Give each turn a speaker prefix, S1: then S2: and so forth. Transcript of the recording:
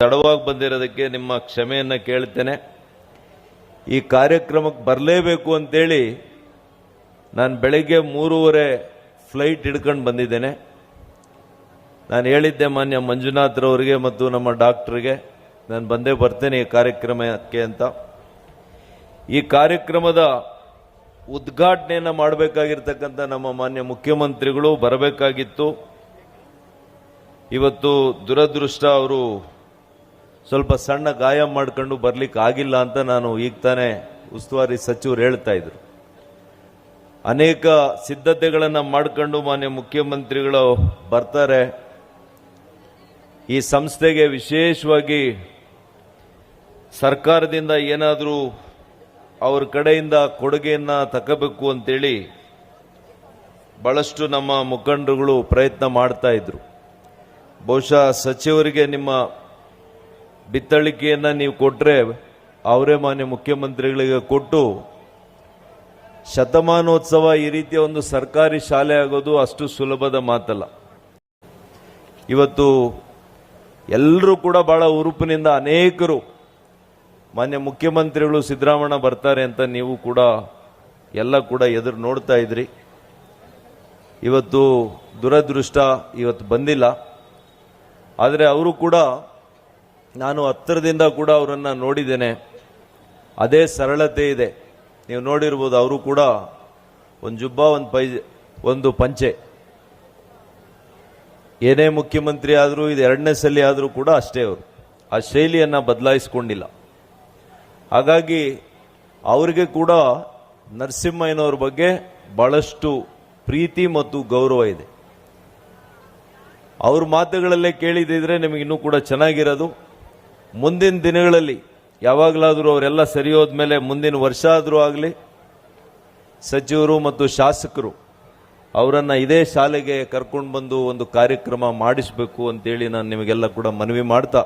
S1: ತಡವಾಗಿ ಬಂದಿರೋದಕ್ಕೆ ನಿಮ್ಮ ಕ್ಷಮೆಯನ್ನು ಕೇಳ್ತೇನೆ. ಈ ಕಾರ್ಯಕ್ರಮಕ್ಕೆ ಬರಲೇಬೇಕು ಅಂತೇಳಿ ನಾನು ಬೆಳಗ್ಗೆ ಮೂರುವರೆ ಫ್ಲೈಟ್ ಹಿಡ್ಕೊಂಡು ಬಂದಿದ್ದೇನೆ. ನಾನು ಹೇಳಿದ್ದೆ ಮಾನ್ಯ ಮಂಜುನಾಥ್ರವರಿಗೆ ಮತ್ತು ನಮ್ಮ ಡಾಕ್ಟ್ರಿಗೆ, ನಾನು ಬಂದೇ ಬರ್ತೇನೆ ಈ ಕಾರ್ಯಕ್ರಮಕ್ಕೆ ಅಂತ. ಈ ಕಾರ್ಯಕ್ರಮದ ಉದ್ಘಾಟನೆಯನ್ನು ಮಾಡಬೇಕಾಗಿರ್ತಕ್ಕಂಥ ನಮ್ಮ ಮಾನ್ಯ ಮುಖ್ಯಮಂತ್ರಿಗಳು ಬರಬೇಕಾಗಿತ್ತು. ಇವತ್ತು ದುರದೃಷ್ಟ ಅವರು ಸ್ವಲ್ಪ ಸಣ್ಣ ಗಾಯ ಮಾಡ್ಕೊಂಡು ಬರ್ಲಿಕ್ಕೆ ಆಗಿಲ್ಲ ಅಂತ ನಾನು ಈಗ ತಾನೇ ಉಸ್ತುವಾರಿ ಸಚಿವರು ಹೇಳ್ತಾ ಇದ್ರು. ಅನೇಕ ಸಿದ್ಧತೆಗಳನ್ನು ಮಾಡ್ಕೊಂಡು ಮಾನ್ಯ ಮುಖ್ಯಮಂತ್ರಿಗಳು ಬರ್ತಾರೆ. ಈ ಸಂಸ್ಥೆಗೆ ವಿಶೇಷವಾಗಿ ಸರ್ಕಾರದಿಂದ ಏನಾದರೂ ಅವ್ರ ಕಡೆಯಿಂದ ಕೊಡುಗೆಯನ್ನು ತಗೋಬೇಕು ಅಂತೇಳಿ ಬಹಳಷ್ಟು ನಮ್ಮ ಮುಖಂಡರುಗಳು ಪ್ರಯತ್ನ ಮಾಡ್ತಾ ಇದ್ರು. ಬಹುಶಃ ಸಚಿವರಿಗೆ ನಿಮ್ಮ ಬಿತ್ತಳಿಕೆಯನ್ನು ನೀವು ಕೊಟ್ಟರೆ ಅವರೇ ಮಾನ್ಯ ಮುಖ್ಯಮಂತ್ರಿಗಳಿಗೆ ಕೊಟ್ಟು ಶತಮಾನೋತ್ಸವ ಈ ರೀತಿಯ ಒಂದು ಸರ್ಕಾರಿ ಶಾಲೆ ಆಗೋದು ಅಷ್ಟು ಸುಲಭದ ಮಾತಲ್ಲ. ಇವತ್ತು ಎಲ್ಲರೂ ಕೂಡ ಬಹಳ ಉರುಪಿನಿಂದ ಅನೇಕರು ಮಾನ್ಯ ಮುಖ್ಯಮಂತ್ರಿಗಳು ಸಿದ್ದರಾಮಣ್ಣ ಬರ್ತಾರೆ ಅಂತ ನೀವು ಕೂಡ ಎಲ್ಲ ಕೂಡ ಎದುರು ನೋಡ್ತಾ ಇದ್ರಿ. ಇವತ್ತು ದುರದೃಷ್ಟ ಇವತ್ತು ಬಂದಿಲ್ಲ. ಆದರೆ ಅವರು ಕೂಡ ನಾನು ಹತ್ತಿರದಿಂದ ಕೂಡ ಅವರನ್ನು ನೋಡಿದ್ದೇನೆ. ಅದೇ ಸರಳತೆ ಇದೆ. ನೀವು ನೋಡಿರ್ಬೋದು ಅವರು ಕೂಡ ಒಂದು ಜುಬ್ಬ, ಒಂದು ಪೈ, ಒಂದು ಪಂಚೆ. ಏನೇ ಮುಖ್ಯಮಂತ್ರಿ ಆದರೂ, ಇದು ಎರಡನೇ ಸಲ ಆದರೂ ಕೂಡ ಅಷ್ಟೇ ಅವರು. ಆ ಶೈಲಿಯನ್ನು ಬದಲಾಯಿಸ್ಕೊಂಡಿಲ್ಲ. ಹಾಗಾಗಿ ಅವರಿಗೆ ಕೂಡ ನರಸಿಂಹಯ್ಯನವ್ರ ಬಗ್ಗೆ ಬಹಳಷ್ಟು ಪ್ರೀತಿ ಮತ್ತು ಗೌರವ ಇದೆ. ಅವ್ರ ಮಾತುಗಳಲ್ಲೇ ಕೇಳಿದಿದ್ರೆ ನಿಮಗೆ ಇನ್ನೂ ಕೂಡ ಚೆನ್ನಾಗಿರೋದು. ಮುಂದಿನ ದಿನಗಳಲ್ಲಿ ಯಾವಾಗಲಾದರೂ ಅವರೆಲ್ಲ ಸರಿ ಹೋದ್ಮೇಲೆ ಮುಂದಿನ ವರ್ಷ ಆದರೂ ಆಗಲಿ, ಸಚಿವರು ಮತ್ತು ಶಾಸಕರು ಅವರನ್ನು ಇದೇ ಶಾಲೆಗೆ ಕರ್ಕೊಂಡು ಬಂದು ಒಂದು ಕಾರ್ಯಕ್ರಮ ಮಾಡಿಸಬೇಕು ಅಂತೇಳಿ ನಾನು ನಿಮಗೆಲ್ಲ ಕೂಡ ಮನವಿ ಮಾಡ್ತಾ